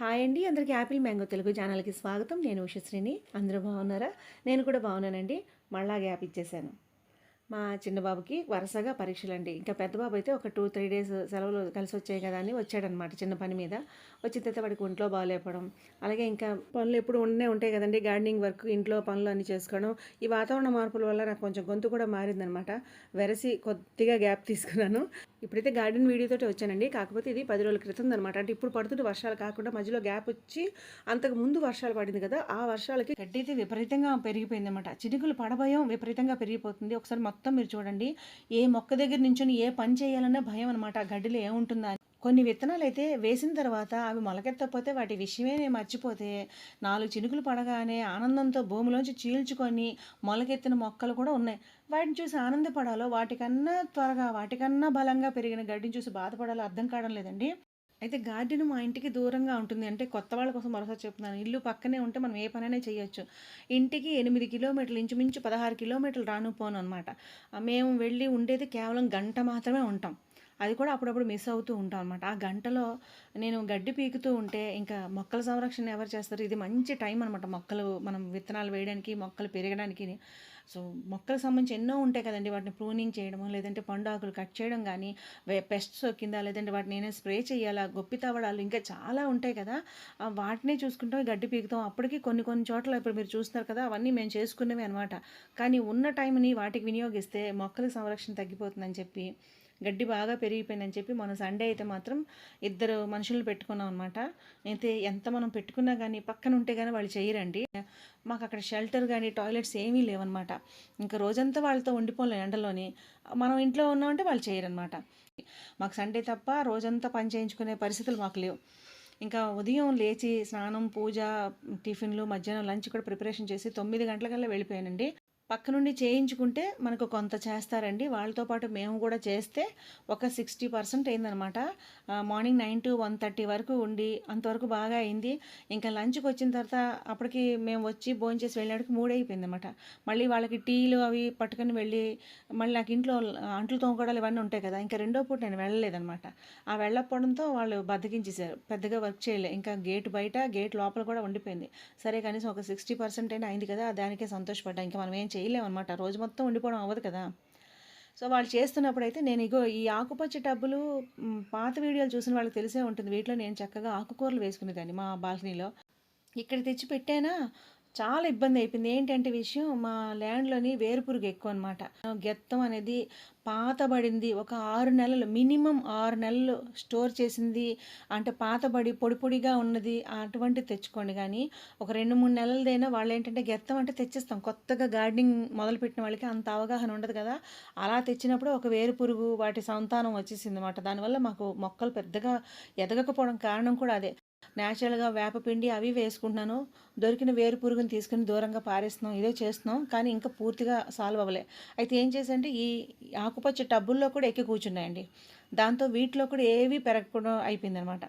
Hi అండి. అందరికీ Apple mango Telugu ఛానల్కి స్వాగతం. నేను ఉషశ్రీని. అందరూ బాగున్నారా? నేను కూడా బాగున్నానండి. మళ్ళా గ్యాప్ ఇచ్చేసాను. మా చిన్న బాబుకి వరుసగా పరీక్షలు అండి ఇంకా పెద్ద బాబు అయితే ఒక టూ త్రీ డేస్ సెలవులు కలిసి వచ్చాయి కదా అని వచ్చాడనమాట చిన్న పని మీద. వచ్చిన తర్వాత వాడికి ఒంట్లో బాగాలేపడం అలాగే ఇంకా పనులు ఎప్పుడు ఉండే ఉంటాయి కదండి. గార్డెనింగ్ వర్క్ ఇంట్లో పనులు అన్నీ చేసుకోవడం. ఈ వాతావరణ మార్పుల వల్ల నాకు కొంచెం గొంతు కూడా మారిందనమాట. వెరసి కొద్దిగా గ్యాప్ తీసుకున్నాను. ఇప్పుడైతే గార్డెన్ వీడియోతోటి వచ్చానండి. కాకపోతే ఇది పది రోజుల క్రితం అనమాట అంటే ఇప్పుడు పడుతుంటే వర్షాలు కాకుండా మధ్యలో గ్యాప్ వచ్చి అంతకు ముందు వర్షాలు పడింది కదా ఆ వర్షాలకి గడ్డి అయితే విపరీతంగా పెరిగిపోయింది అనమాట చినుకులు పడభయం విపరీతంగా పెరిగిపోతుంది. ఒకసారి మొత్తం మొత్తం మీరు చూడండి ఏ మొక్క దగ్గర నుంచొని ఏ పని చేయాలన్నా భయం అనమాట ఆ గడ్డిలో ఏముంటుందా కొన్ని విత్తనాలు అయితే వేసిన తర్వాత అవి మొలకెత్తకపోతే వాటి విషయమే నేను మర్చిపోతే నాలుగు చినుకులు పడగానే ఆనందంతో భూమిలోంచి చీల్చుకొని మొలకెత్తిన మొక్కలు కూడా ఉన్నాయి. వాటిని చూసి ఆనందపడాలో వాటికన్నా త్వరగా వాటికన్నా బలంగా పెరిగిన గడ్డిని చూసి బాధపడాలో అర్థం కావడం లేదండి. అయితే గార్డెన్ మా ఇంటికి దూరంగా ఉంటుంది. అంటే కొత్త వాళ్ళ కోసం మరోసారి చెప్తున్నాను. ఇల్లు పక్కనే ఉంటే మనం ఏ పనైనా చేయొచ్చు. ఇంటికి ఎనిమిది కిలోమీటర్లు ఇంచుమించు పదహారు కిలోమీటర్లు రాను పోను అనమాట మేము వెళ్ళి ఉండేది కేవలం గంట మాత్రమే ఉంటాం. అది కూడా అప్పుడప్పుడు మిస్ అవుతూ ఉంటాం అనమాట ఆ గంటలో నేను గడ్డి పీకుతూ ఉంటే ఇంకా మొక్కల సంరక్షణ ఎవరు చేస్తారు? ఇది మంచి టైం అనమాట మొక్కలు మనం విత్తనాలు వేయడానికి మొక్కలు పెరగడానికి. సో మొక్కలకు సంబంధించి ఎన్నో ఉంటాయి కదండి. వాటిని ప్రూనింగ్ చేయడము లేదంటే పండు ఆకులు కట్ చేయడం కానీ పెస్ట్ సోకిందా లేదంటే వాటిని నేనే స్ప్రే చేయాలా గొప్పి తవ్వడాలు ఇంకా చాలా ఉంటాయి కదా. వాటినే చూసుకుంటాం గడ్డి పీకుతాం. అప్పటికి కొన్ని కొన్ని చోట్ల ఇప్పుడు మీరు చూస్తున్నారు కదా అవన్నీ మేము చేసుకునేవి అనమాట కానీ ఉన్న టైంని వాటికి వినియోగిస్తే మొక్కల సంరక్షణ తగ్గిపోతుందని చెప్పి గడ్డి బాగా పెరిగిపోయిందని చెప్పి మనం సండే అయితే మాత్రం ఇద్దరు మనుషులు పెట్టుకున్నాం అనమాట అయితే ఎంత మనం పెట్టుకున్నా కానీ పక్కన ఉంటే కానీ వాళ్ళు చేయరండి. మాకు అక్కడ షెల్టర్ కానీ టాయిలెట్స్ ఏమీ లేవన్నమాట. ఇంకా రోజంతా వాళ్ళతో ఉండిపోలేం ఎండలోని. మనం ఇంట్లో ఉన్నామంటే వాళ్ళు చేయరనమాట మాకు సండే తప్ప రోజంతా పని చేయించుకునే పరిస్థితులు మాకు లేవు. ఇంకా ఉదయం లేచి స్నానం పూజ టిఫిన్లు మధ్యాహ్నం లంచ్ కూడా ప్రిపరేషన్ చేసి తొమ్మిది గంటలకల్లా వెళ్ళిపోయానండి. పక్క నుండి చేయించుకుంటే మనకు కొంత చేస్తారండి. వాళ్ళతో పాటు మేము కూడా చేస్తే ఒక సిక్స్టీ పర్సెంట్ అయిందనమాట. Morning nine to one thirty వరకు ఉండి అంతవరకు బాగా అయింది. ఇంకా లంచ్కి వచ్చిన తర్వాత అప్పటికి మేము వచ్చి భోంచేసి చేసి వెళ్ళడానికి మూడు అయిపోయింది అనమాట మళ్ళీ వాళ్ళకి టీలు అవి పట్టుకొని వెళ్ళి మళ్ళీ నాకు ఇంట్లో అంట్లు తోముకోవడాలు ఇవన్నీ ఉంటాయి కదా ఇంకా రెండో పూట నేను వెళ్ళలేదనమాట. ఆ వెళ్ళకపోవడంతో వాళ్ళు బద్దకించేశారు. పెద్దగా వర్క్ చేయలే. ఇంకా గేట్ బయట గేట్ లోపల కూడా ఉండిపోయింది. సరే కనీసం ఒక సిక్స్టీ పర్సెంట్ అయినా అయింది కదా దానికే సంతోషపడ్డా. ఇంకా మనం ఏం చేయలేమన్నమాట. రోజు మొత్తం ఉండిపోవడం అవ్వదు కదా. సో వాళ్ళు చేస్తున్నప్పుడు అయితే నేను ఇగో ఈ ఆకుపచ్చ టబ్బులు పాత వీడియోలు చూసిన వాళ్ళకి తెలిసే ఉంటుంది. వీటిలో నేను చక్కగా ఆకుకూరలు వేసుకునేదాన్ని మా బాల్కనీలో. ఇక్కడ తెచ్చి పెట్టానా? చాలా ఇబ్బంది అయిపోయింది. ఏంటంటే విషయం మా ల్యాండ్లోని వేరుపురుగు ఎక్కువ అనమాట గెత్తం అనేది పాతబడింది ఒక ఆరు నెలలు మినిమం ఆరు నెలలు స్టోర్ చేసింది. అంటే పాతబడి పొడి పొడిగా ఉన్నది అటువంటి తెచ్చుకోండి. కానీ ఒక రెండు మూడు నెలలదైనా వాళ్ళు ఏంటంటే గెత్తం అంటే తెచ్చిస్తాం. కొత్తగా గార్డెనింగ్ మొదలుపెట్టిన వాళ్ళకి అంత అవగాహన ఉండదు కదా. అలా తెచ్చినప్పుడు ఒక వేరు పురుగు వాటి సంతానం వచ్చేసింది అనమాట దానివల్ల మాకు మొక్కలు పెద్దగా ఎదగకపోవడం కారణం కూడా అదే. న్యాచురల్గా వేపపిండి అవి వేసుకుంటున్నాను. దొరికిన వేరు పురుగుని తీసుకుని దూరంగా పారేస్తున్నాం. ఇదే చేస్తున్నాం. కానీ ఇంకా పూర్తిగా సాల్వ్ అవ్వలే. అయితే ఏం చేసంటే ఈ ఆకుపచ్చ టబ్బుల్లో కూడా ఎక్కి కూర్చున్నాయండి. దాంతో వీటిలో కూడా ఏవి పెరగకుండా అయిపోయిందనమాట.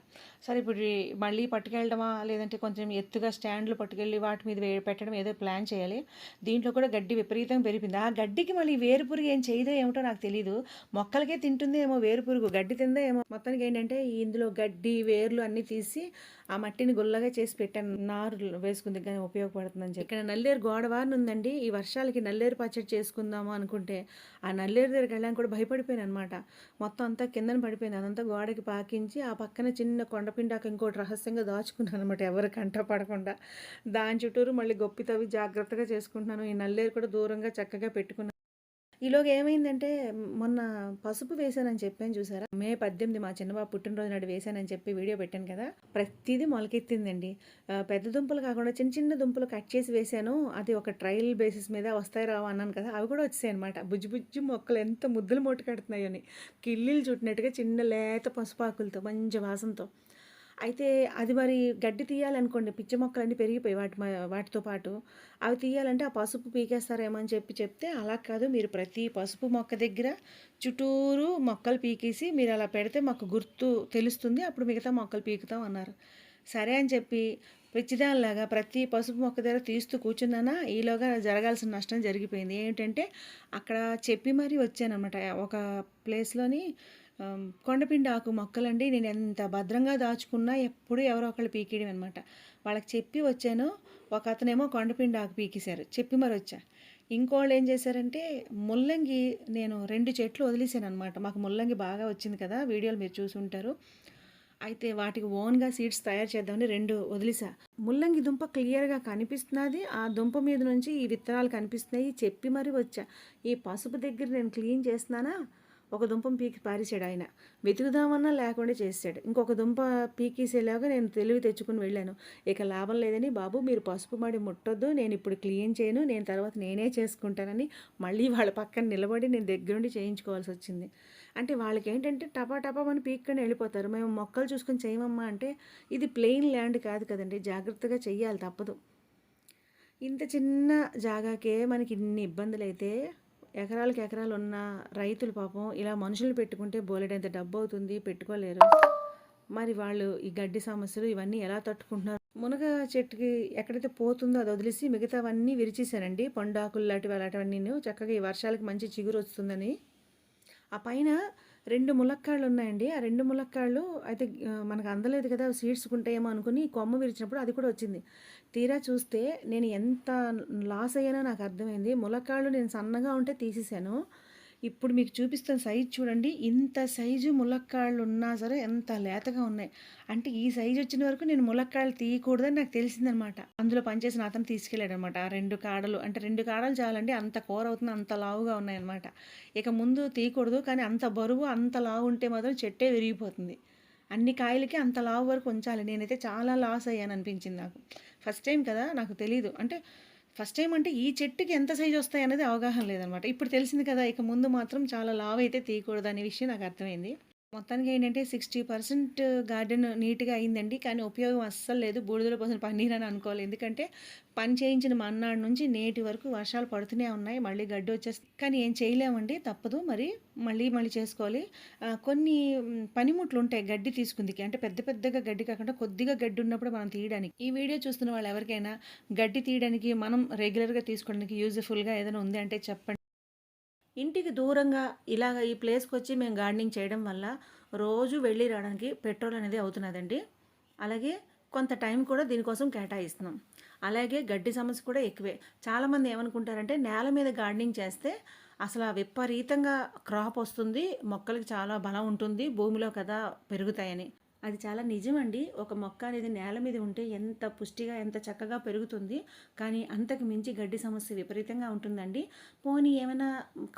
సరే ఇప్పుడు మళ్ళీ పట్టుకెళ్ళడమా? లేదంటే కొంచెం ఎత్తుగా స్టాండ్లు పట్టుకెళ్ళి వాటి మీద పెట్టడం ఏదో ప్లాన్ చేయాలి. దీంట్లో కూడా గడ్డి విపరీతం పెరిగింది ఆ గడ్డికి మళ్ళీ వేరు పురుగు ఏం చేయదో ఏమిటో నాకు తెలియదు మొక్కలకే తింటుంది ఏమో వేరు పురుగు గడ్డి తిందో ఏమో మొత్తానికి ఏంటంటే ఇందులో గడ్డి వేర్లు అన్నీ తీసి ఆ మట్టిని గుల్లగా చేసి పెట్టాను నారు వేసుకుంది కానీ ఉపయోగపడుతుందని చెప్పి. ఇక్కడ నల్లేరు గోడవారిని ఉందండి. ఈ వర్షాలకి నల్లేరు పచ్చడి చేసుకుందాము అనుకుంటే ఆ నల్లేరు దగ్గరికి వెళ్ళడానికి కూడా భయపడిపోయాను అనమాట మొత్తం అంతా కిందన పడిపోయింది. అదంతా గోడకి పాకించి ఆ పక్కన చిన్న కొండపిండాక ఇంకోటి రహస్యంగా దాచుకున్నాను అనమాట ఎవరు కంట పడకుండా. దాని చుట్టూరు మళ్ళీ గొప్పి తవ్వి జాగ్రత్తగా చేసుకుంటున్నాను. ఈ నల్లేరు కూడా దూరంగా చక్కగా పెట్టుకున్నాను. ఈలోగా ఏమైందంటే మొన్న పసుపు వేశానని చెప్పాను చూసారా? మే పద్దెనిమిది మా చిన్నబాబు పుట్టినరోజు నాడు వేశానని చెప్పి వీడియో పెట్టాను కదా? ప్రతిదీ మొలకెత్తిందండి. పెద్ద దుంపలు కాకుండా చిన్న చిన్న దుంపలు కట్ చేసి వేశాను. అది ఒక ట్రయల్ బేసిస్ మీద వస్తాయి రావా అన్నాను కదా? అవి కూడా వచ్చాయి అనమాట బుజ్జి బుజ్జి మొక్కలు ఎంత ముద్దులు మూట కడుతున్నాయని కిల్లీలు చుట్టినట్టుగా చిన్న లేత పసుపాకులతో మంచి వాసనతో. అయితే అది మరి గడ్డి తీయాలనుకోండి పిచ్చి మొక్కలన్నీ పెరిగిపోయి వాటి మ- వాటితో పాటు. అవి తీయాలంటే ఆ పసుపు పీకేస్తారేమో అని చెప్పి చెప్తే అలా కాదు మీరు ప్రతి పసుపు మొక్క దగ్గర చుట్టూరు మొక్కలు పీకేసి మీరు అలా పెడితే మాకు గుర్తు తెలుస్తుంది అప్పుడు మిగతా మొక్కలు పీకుతాం అన్నారు. సరే అని చెప్పి పిచ్చిదానిలాగా ప్రతి పసుపు మొక్క దగ్గర తీస్తూ కూర్చున్నానా? ఈలోగా జరగాల్సిన నష్టం జరిగిపోయింది. ఏంటంటే అక్కడ చెప్పి మరీ వచ్చానమాట ఒక ప్లేస్లోని కొండపిండి ఆకు మొక్కలండి. నేను ఎంత భద్రంగా దాచుకున్నా ఎప్పుడు ఎవరో ఒకళ్ళు పీకేయడం అనమాట వాళ్ళకి చెప్పి వచ్చాను. ఒక అతనేమో కొండపిండి ఆకు పీకేశారు. చెప్పి మరి వచ్చా. ఇంకోళ్ళు ఏం చేశారంటే ముల్లంగి నేను రెండు చెట్లు వదిలేసాను అనమాట మాకు ముల్లంగి బాగా వచ్చింది కదా వీడియోలు మీరు చూసి ఉంటారు. అయితే వాటికి ఓన్గా సీడ్స్ తయారు చేద్దామని రెండు వదిలేసా. ముల్లంగి దుంప క్లియర్గా కనిపిస్తున్నది. ఆ దుంప మీద నుంచి ఈ విత్తనాలు కనిపిస్తున్నాయి. చెప్పి మరీ వచ్చా. ఈ పసుపు దగ్గర నేను క్లీన్ చేస్తున్నానా? ఒక దుంపం పీకి పారేశాడు ఆయన. వెతుకుదామన్నా లేకుండా చేశాడు ఇంకొక దుంప పీకేసేలాగా నేను తెలివి తెచ్చుకుని వెళ్ళాను. ఇక లాభం లేదని బాబు మీరు పసుపు మడి ముట్టొద్దు. నేను ఇప్పుడు క్లీన్ చేయను. నేను తర్వాత నేనే చేసుకుంటానని మళ్ళీ వాళ్ళ పక్కన నిలబడి నేను దగ్గరుండి చేయించుకోవాల్సి వచ్చింది. అంటే వాళ్ళకి ఏంటంటే టపా టపా అని పీక్కొని వెళ్ళిపోతారు. మేము మొక్కలు చూసుకొని చేయమమ్మా అంటే ఇది ప్లెయిన్ ల్యాండ్ కాదు కదండి. జాగ్రత్తగా చెయ్యాలి తప్పదు. ఇంత చిన్న జాగాకే మనకి ఇన్ని ఇబ్బందులు అయితే ఎకరాలకు ఎకరాలు ఉన్న రైతులు పాపం ఇలా మనుషులు పెట్టుకుంటే బోలెడంత డబ్బు అవుతుంది పెట్టుకోలేరు. మరి వాళ్ళు ఈ గడ్డి సమస్యలు ఇవన్నీ ఎలా తట్టుకుంటున్నారు? మునగ చెట్టుకి ఎక్కడైతే పోతుందో అది వదిలేసి మిగతావన్నీ విరిచేశానండి పండాకులు లాంటివి అలాంటివన్నీ చక్కగా ఈ వర్షాలకి మంచి చిగురు వస్తుందని ఆ పైన రెండు ములక్కాళ్ళు ఉన్నాయండి. ఆ రెండు ములక్కాళ్ళు అయితే మనకు అందలేదు కదా సీడ్స్ ఉంటాయేమో అనుకుని కొమ్మ విరిచినప్పుడు అది కూడా వచ్చింది. తీరా చూస్తే నేను ఎంత లాస్ అయ్యానో నాకు అర్థమైంది. ములక్కాళ్ళు నేను సన్నగా ఉంటే తీసేసాను. ఇప్పుడు మీకు చూపిస్తున్న సైజు చూడండి. ఇంత సైజు ములక్కాళ్ళు ఉన్నా సరే ఎంత లేతగా ఉన్నాయి. అంటే ఈ సైజు వచ్చిన వరకు నేను ములక్కాళ్ళు తీయకూడదని నాకు తెలిసిందనమాట. అందులో పనిచేసిన అతను తీసుకెళ్ళాడు అనమాట ఆ రెండు కాడలు అంటే రెండు కాడలు చాలండి. అంత కూర అవుతుంది అంత లావుగా ఉన్నాయన్నమాట ఇక ముందు తీయకూడదు కానీ అంత బరువు అంత లావు ఉంటే మాత్రం చెట్టే విరిగిపోతుంది. అన్ని కాయలకి అంత లావు వరకు ఉంచాలి. నేనైతే చాలా లాస్ అయ్యాను అనిపించింది నాకు. ఫస్ట్ టైం కదా నాకు తెలీదు. అంటే ఫస్ట్ టైం అంటే ఈ చెట్టుకి ఎంత సైజు వస్తాయి అనేది అవగాహన లేదనమాట. ఇప్పుడు తెలిసింది కదా ఇక ముందు మాత్రం చాలా లావ్ అయితే తీయకూడదు అనే విషయం నాకు అర్థమైంది. మొత్తానికి ఏంటంటే సిక్స్టీ పర్సెంట్ గార్డెన్ నీట్గా అయిందండి. కానీ ఉపయోగం అస్సలు లేదు. బూడిదల కోసం పన్నీర్ అని అనుకోవాలి. ఎందుకంటే పని చేయించిన మన్నాడు నుంచి నేటి వరకు వర్షాలు పడుతూనే ఉన్నాయి. మళ్ళీ గడ్డి వచ్చేస్తుంది కానీ ఏం చేయలేమండి. తప్పదు. మరి మళ్ళీ మళ్ళీ చేసుకోవాలి. కొన్ని పనిముట్లు ఉంటాయి గడ్డి తీసుకుందికి. అంటే పెద్ద పెద్దగా గడ్డి కాకుండా కొద్దిగా గడ్డి ఉన్నప్పుడు మనం తీయడానికి. ఈ వీడియో చూస్తున్న వాళ్ళు ఎవరికైనా గడ్డి తీయడానికి మనం రెగ్యులర్గా తీసుకోవడానికి యూజ్ఫుల్గా ఏదైనా ఉంది అంటే చెప్పండి. ఇంటికి దూరంగా ఇలాగ ఈ ప్లేస్కి వచ్చి మేము గార్డెనింగ్ చేయడం వల్ల రోజు వెళ్ళి రావడానికి పెట్రోల్ అనేది అవుతున్నదండి. అలాగే కొంత టైం కూడా దీనికోసం కేటాయిస్తున్నాం. అలాగే గడ్డి సమస్య కూడా ఎక్కువే. చాలామంది ఏమనుకుంటారంటే నేల మీద గార్డెనింగ్ చేస్తే అసలు ఆ విపరీతంగా క్రాప్ వస్తుంది మొక్కలకి చాలా బలం ఉంటుంది భూమిలో కదా పెరుగుతాయని. అది చాలా నిజమండి. ఒక మొక్క అనేది నేల మీద ఉంటే ఎంత పుష్టిగా ఎంత చక్కగా పెరుగుతుంది. కానీ అంతకు మించి గడ్డి సమస్య విపరీతంగా ఉంటుందండి. పోనీ ఏమైనా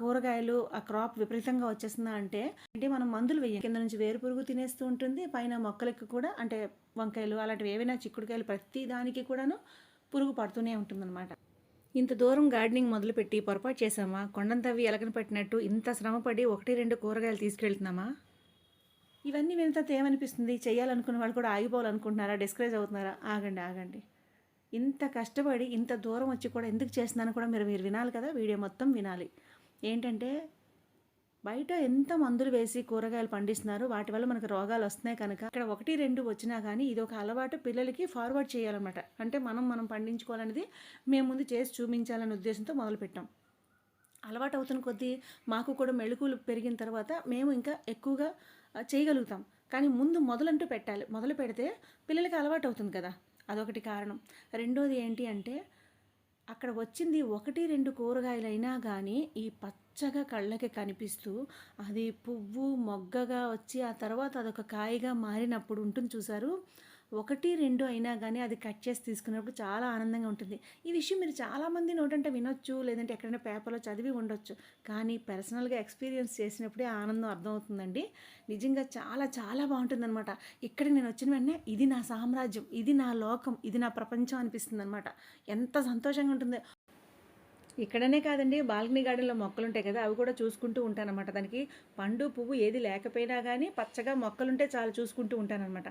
కూరగాయలు ఆ క్రాప్ విపరీతంగా వచ్చేస్తుందా అంటే అంటే మనం మందులు వేయం. కింద నుంచి వేరు పురుగు తినేస్తూ ఉంటుంది. పైన మొక్కలకి కూడా అంటే వంకాయలు అలాంటివి ఏవైనా చిక్కుడుకాయలు ప్రతి దానికి కూడాను పురుగు పడుతూనే ఉంటుందన్నమాట. ఇంత దూరం గార్డెనింగ్ మొదలుపెట్టి పొరపాటు చేసామా కొండంతవి ఎలకన పెట్టినట్టు ఇంత శ్రమపడి ఒకటి రెండు కూరగాయలు తీసుకెళ్తున్నామా? ఇవన్నీ విన్న తర్వాత ఏమనిపిస్తుంది? చేయాలనుకున్న వాళ్ళు కూడా ఆగిపోవాలనుకుంటున్నారా? డిస్కరేజ్ అవుతున్నారా? ఆగండి ఆగండి. ఇంత కష్టపడి ఇంత దూరం వచ్చి కూడా ఎందుకు చేస్తున్నాను కూడా మీరు మీరు వినాలి కదా? వీడియో మొత్తం వినాలి. ఏంటంటే బయట ఎంత మందులు వేసి కూరగాయలు పండిస్తున్నారు వాటి వల్ల మనకు రోగాలు వస్తున్నాయి కనుక ఇక్కడ ఒకటి రెండు వచ్చినా కానీ ఇది ఒక అలవాటు పిల్లలకి ఫార్వర్డ్ చేయాలన్నమాట. అంటే మనం మనం పండించుకోవాలనేది మేము ముందు చేసి చూపించాలనే ఉద్దేశంతో మొదలుపెట్టాం. అలవాటు అవుతున్న కొద్దీ మాకు కూడా మెళుకులు పెరిగిన తర్వాత మేము ఇంకా ఎక్కువగా చేయగలుగుతాం. కానీ ముందు మొదలంటూ పెట్టాలి. మొదలు పెడితే పిల్లలకి అలవాటు అవుతుంది కదా. అదొకటి కారణం. రెండోది ఏంటి అంటే అక్కడ వచ్చింది ఒకటి రెండు కూరగాయలైనా కానీ ఈ పచ్చగా కళ్ళకి కనిపిస్తూ అది పువ్వు మొగ్గగా వచ్చి ఆ తర్వాత అదొక కాయగా మారినప్పుడు ఉంటుంది చూసారు ఒకటి రెండు అయినా కానీ అది కట్ చేసి తీసుకున్నప్పుడు చాలా ఆనందంగా ఉంటుంది. ఈ విషయం మీరు చాలామంది నోటంటే వినొచ్చు లేదంటే ఎక్కడైనా పేపర్లో చదివి ఉండొచ్చు. కానీ పర్సనల్గా ఎక్స్పీరియన్స్ చేసినప్పుడే ఆనందం అర్థమవుతుందండి. నిజంగా చాలా చాలా బాగుంటుందన్నమాట. ఇక్కడ నేను వచ్చిన వెంటనే ఇది నా సామ్రాజ్యం ఇది నా లోకం ఇది నా ప్రపంచం అనిపిస్తుంది అనమాట ఎంత సంతోషంగా ఉంటుందో. ఇక్కడనే కాదండి బాల్కనీ గార్డెన్లో మొక్కలు ఉంటాయి కదా అవి కూడా చూసుకుంటూ ఉంటానన్నమాట. దానికి పండు పువ్వు ఏది లేకపోయినా కానీ పచ్చగా మొక్కలుంటే చాలా చూసుకుంటూ ఉంటానన్నమాట.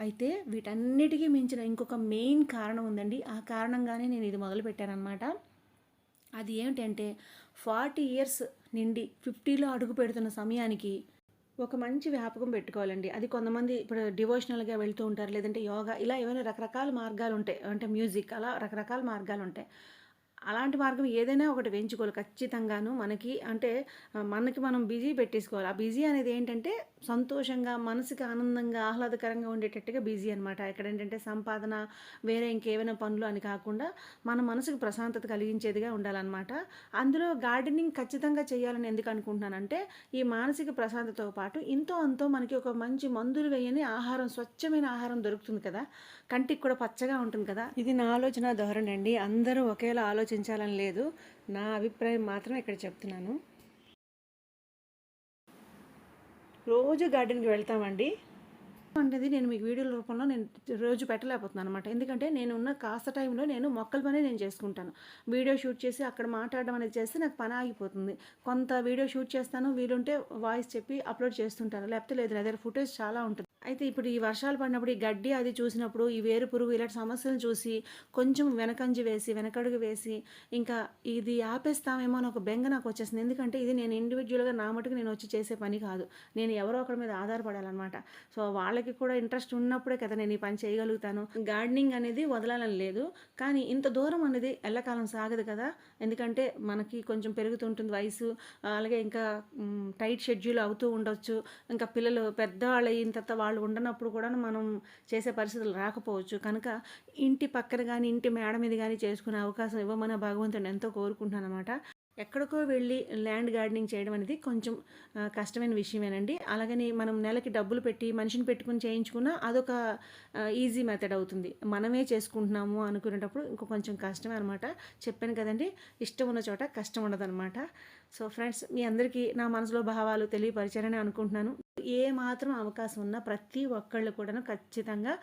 అయితే వీటన్నిటికీ మించిన ఇంకొక మెయిన్ కారణం ఉందండి. ఆ కారణంగానే నేను ఇది మొదలుపెట్టానమాట అది ఏమిటంటే ఫార్టీ ఇయర్స్ నిండి ఫిఫ్టీలో అడుగు పెడుతున్న సమయానికి ఒక మంచి వ్యాపకం పెట్టుకోవాలండి. అది కొంతమంది ఇప్పుడు డివోషనల్గా వెళ్తూ ఉంటారు లేదంటే యోగా ఇలా ఏమైనా రకరకాల మార్గాలు ఉంటాయి అంటే మ్యూజిక్ అలా రకరకాల మార్గాలు ఉంటాయి అలాంటి మార్గం ఏదైనా ఒకటి వేయించుకోవాలి ఖచ్చితంగాను. మనకి అంటే మనకి మనం బిజీ పెట్టేసుకోవాలి. ఆ బిజీ అనేది ఏంటంటే సంతోషంగా మనసుకి ఆనందంగా ఆహ్లాదకరంగా ఉండేటట్టుగా బిజీ అనమాట ఇక్కడ ఏంటంటే సంపాదన వేరే ఇంకేమైనా పనులు అని కాకుండా మన మనసుకు ప్రశాంతత కలిగించేదిగా ఉండాలన్నమాట. అందులో గార్డెనింగ్ ఖచ్చితంగా చేయాలని ఎందుకు అనుకుంటున్నానంటే ఈ మానసిక ప్రశాంతతో పాటు ఇంతో అంతో మనకి ఒక మంచి మందులు వేయని ఆహారం స్వచ్ఛమైన ఆహారం దొరుకుతుంది కదా. కంటికి కూడా పచ్చగా ఉంటుంది కదా. ఇది నా ఆలోచన ధోరణి అండి. అందరూ ఒకేలా ఆలోచించాలని లేదు. నా అభిప్రాయం మాత్రం ఇక్కడ చెప్తున్నాను. రోజు గార్డెన్కి వెళ్తామండి. అనేది నేను మీకు వీడియోల రూపంలో నేను రోజు పెట్టలేకపోతున్నాను అనమాట ఎందుకంటే నేను ఉన్న కాస్త టైంలో నేను మొక్కల పని నేను చేసుకుంటాను. వీడియో షూట్ చేసి అక్కడ మాట్లాడడం అనేది చేస్తే నాకు పని ఆగిపోతుంది. కొంత వీడియో షూట్ చేస్తాను వీలుంటే వాయిస్ చెప్పి అప్లోడ్ చేస్తుంటాను. లేకపోతే లేదు నా దగ్గర ఫుటేజ్ చాలా ఉంటుంది. అయితే ఇప్పుడు ఈ వర్షాలు పడినప్పుడు ఈ గడ్డి అది చూసినప్పుడు ఈ వేరు పురుగు ఇలాంటి సమస్యలు చూసి కొంచెం వెనకంజి వేసి వెనకడుగు వేసి ఇంకా ఇది ఆపేస్తామేమో అని ఒక బెంగ నాకు వచ్చేసింది. ఎందుకంటే ఇది నేను ఇండివిజువల్గా నా మటుకు నేను వచ్చి చేసే పని కాదు. నేను ఎవరో ఒకరి మీద ఆధారపడాలన్నమాట. సో వాళ్ళకి కూడా ఇంట్రెస్ట్ ఉన్నప్పుడే కదా నేను ఈ పని చేయగలుగుతాను. గార్డెనింగ్ అనేది వదలాలని లేదు. కానీ ఇంత దూరం అనేది ఎల్లకాలం సాగదు కదా. ఎందుకంటే మనకి కొంచెం పెరుగుతుంటుంది వయసు. అలాగే ఇంకా టైట్ షెడ్యూల్ అవుతూ ఉండొచ్చు. ఇంకా పిల్లలు పెద్దవాళ్ళు అయిన తర్వాత వాళ్ళు ఉండనప్పుడు కూడా మనం చేసే పరిస్థితులు రాకపోవచ్చు. కనుక ఇంటి పక్కన కానీ ఇంటి మేడ మీద కానీ చేసుకునే అవకాశం ఇవ్వమని భగవంతుని ఎంతో కోరుకుంటున్నాను అనమాట ఎక్కడికో వెళ్ళి ల్యాండ్ గార్డెనింగ్ చేయడం అనేది కొంచెం కష్టమైన విషయమేనండి. అలాగని మనం నెలకి డబ్బులు పెట్టి మనిషిని పెట్టుకుని చేయించుకున్నా అదొక ఈజీ మెథడ్ అవుతుంది. మనమే చేసుకుంటున్నాము అనుకునేటప్పుడు ఇంకో కొంచెం కష్టమే అనమాట చెప్పాను కదండి ఇష్టం ఉన్న చోట కష్టం ఉండదన్నమాట. సో ఫ్రెండ్స్ మీ అందరికీ నా మనసులో భావాలు తెలియపరిచారని అనుకుంటున్నాను. ఏ మాత్రం అవకాశం ఉన్నా ప్రతి ఒక్కళ్ళు కూడాను ఖచ్చితంగా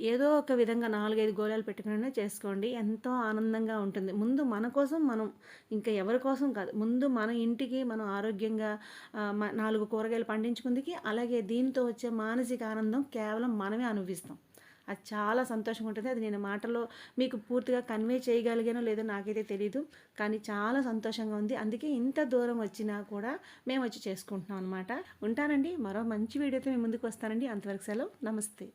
ఏదో ఒక విధంగా నాలుగైదు గోళాలు పెట్టుకునే చేసుకోండి. ఎంతో ఆనందంగా ఉంటుంది. ముందు మన కోసం మనం ఇంకా ఎవరి కోసం కాదు. ముందు మన ఇంటికి మనం ఆరోగ్యంగా మ- నాలుగు కూరగాయలు పండించుకుందికి అలాగే దీంతో వచ్చే మానసిక ఆనందం కేవలం మనమే అనుభవిస్తాం. అది చాలా సంతోషంగా ఉంటుంది. అది నేను మాటలో మీకు పూర్తిగా కన్వే చేయగలిగానో లేదో నాకైతే తెలియదు కానీ చాలా సంతోషంగా ఉంది. అందుకే ఇంత దూరం వచ్చినా కూడా మేము వచ్చి చేసుకుంటున్నాం అనమాట ఉంటానండి. మరో మంచి వీడియోతో మేము ముందుకు వస్తానండి. అంతవరకు సెలవు. నమస్తే.